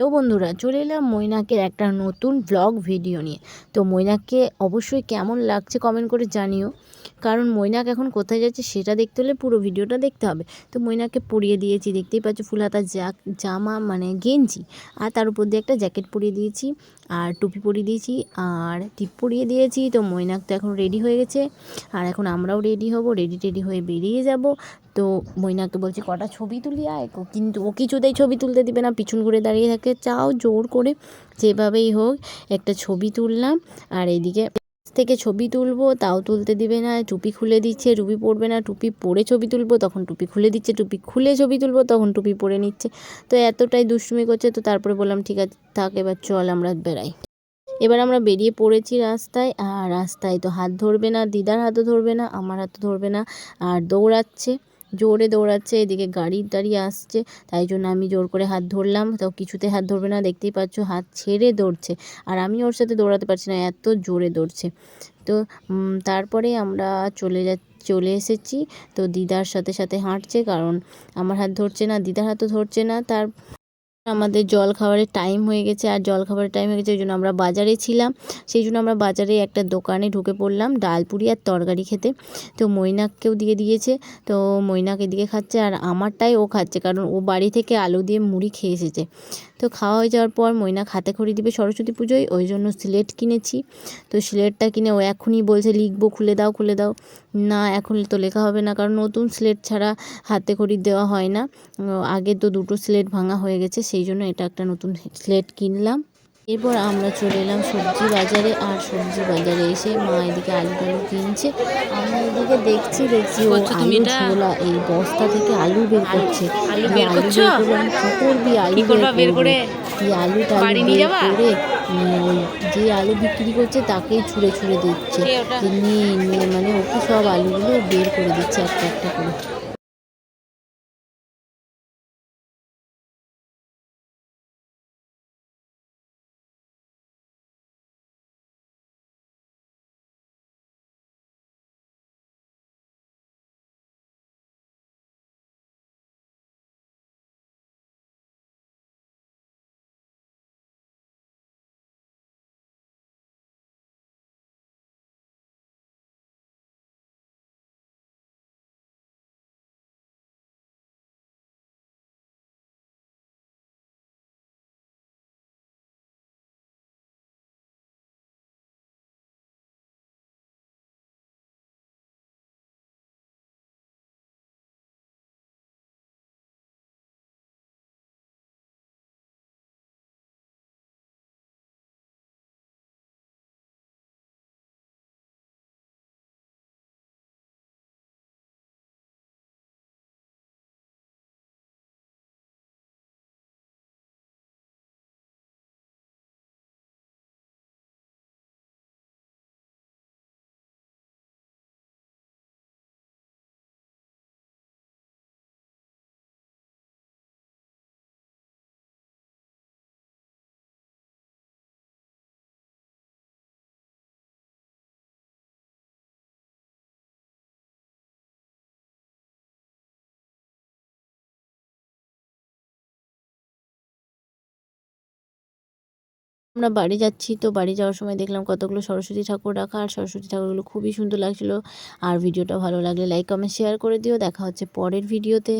তো বন্ধুরা, চলে এলাম মৈনাকের একটা নতুন ব্লগ ভিডিও নিয়ে। তো মৈনাককে অবশ্যই কেমন লাগছে কমেন্ট করে জানিও। কারণ মৈনাক এখন কোথায় যাচ্ছে সেটা দেখতে হলে পুরো ভিডিওটা দেখতে হবে। তো মৈনাককে পরিয়ে দিয়েছি, দেখতেই পাচ্ছ ফুল হাতা জামা মানে গেঞ্জি। আর তার উপর দিয়ে একটা জ্যাকেট পরিয়ে দিয়েছি, আর টুপি পরিয়ে দিয়েছি, আর টিপ পরিয়ে দিয়েছি। তো মৈনাক তো এখন রেডি হয়ে গেছে। আর এখন আমরাও রেডি হব রেডি টেডি হয়ে বেরিয়ে যাব। তো মৈনাককে বলছি, কটা ছবি তুলি আয়? কিন্তু ও কিছুতেই ছবি তুলতে দিবে না, পিছন ঘুরে দাঁড়িয়ে থাকে। চাও, জোর করে যেভাবেই হোক একটা ছবি তুললাম। আর এদিকে থেকে ছবি তুলবো, তাও তুলতে দিবে না, টুপি খুলে দিচ্ছে টুপি পরবে না, টুপি পরে ছবি তুলবো, তখন টুপি খুলে দিচ্ছে, টুপি খুলে ছবি তুলবো, তখন টুপি পরে নিচ্ছে। তো এতটাই দুষ্টুমি করছে, তো তারপরে বললাম, ঠিক আছে, থাক, এবার চল আমরা বেড়াই। এবার আমরা বেরিয়ে পড়েছি রাস্তায়, আর রাস্তায় তো হাত ধরবে না, দিদার হাতও ধরবে না, আমার হাতও ধরবে না, আর দৌড়াচ্ছে। জোরে দৌড়াচ্ছে, এদিকে গাড়ি টাড়ি আসছে। তাই জন্য আমি জোর করে হাত ধরলাম। তো কিছুতে হাত ধরবে না, দেখতেই পাচ্ছ হাত ছেড়ে দৌড়ছে। আর আমি ওর সাথে দৌড়াতে পারছি না, এত জোরে দৌড়ছে। তো তারপরে আমরা চলে যা চলে এসেছি। তো দিদার সাথে সাথে হাঁটছে, কারণ আমার হাত ধরছে না, দিদার হাতও ধরছে না। তার আমাদের জল খাবারের টাইম হয়ে গেছে, আর জল খাবারের টাইম হয়ে গেছে ওই জন্য আমরা বাজারে ছিলাম। সেই জন্য আমরা বাজারে একটা দোকানে ঢুকে পড়লাম ডালপুরি আর তরকারি খেতে। তো মৈনাককেও দিয়ে দিয়েছে, তো মৈনাক এদিকে খাচ্ছে, আর আমারটাই ও খাচ্ছে, কারণ ও বাড়ি থেকে আলু দিয়ে মুড়ি খেয়ে এসেছে। তো খাওয়া হয়ে যাওয়ার পর মৈনাক হাতে খড়ি দিবে সরস্বতী পুজোয় ওই জন্য সিলেট কিনেছি। তো সিলেটটা কিনে ও এখনই বলছে, লিখব, খুলে দাও খুলে দাও। না, এখন তো লেখা হবে না, কারণ নতুন স্লেট ছাড়া হাতে খড়ি দেওয়া হয় না। আগে তো দুটো স্লেট ভাঙা হয়ে গেছে, সেই জন্য এটা একটা নতুন স্লেট কিনলাম। এরপর আমরা চলে এলাম সবজি বাজারে আর সবজি বাজারে এসে মা এদিকে আলু টালু কিনছে। আমি এদিকে দেখছি দেখছি ও আলু ছোলা এই বস্তা থেকে আলু বের করছে। আলু বের করছ? কি করবি? আলু বের করে এই যে আলু বিক্রি করছে তাকেই ছুঁড়ে ছুঁড়ে দিচ্ছে। নিয়ে নিয়ে মানে ওকে সব আলুগুলো বের করে দিচ্ছে একটা একটা করে। আমরা বাড়ি যাচ্ছি, তো বাড়ি যাওয়ার সময় দেখলাম কতগুলো সরস্বতী ঠাকুর রাখা, আর সরস্বতী ঠাকুরগুলো খুবই সুন্দর লাগছিল। আর ভিডিওটা ভালো লাগলে লাইক কমেন্ট শেয়ার করে দিও। দেখা হচ্ছে পরের ভিডিওতে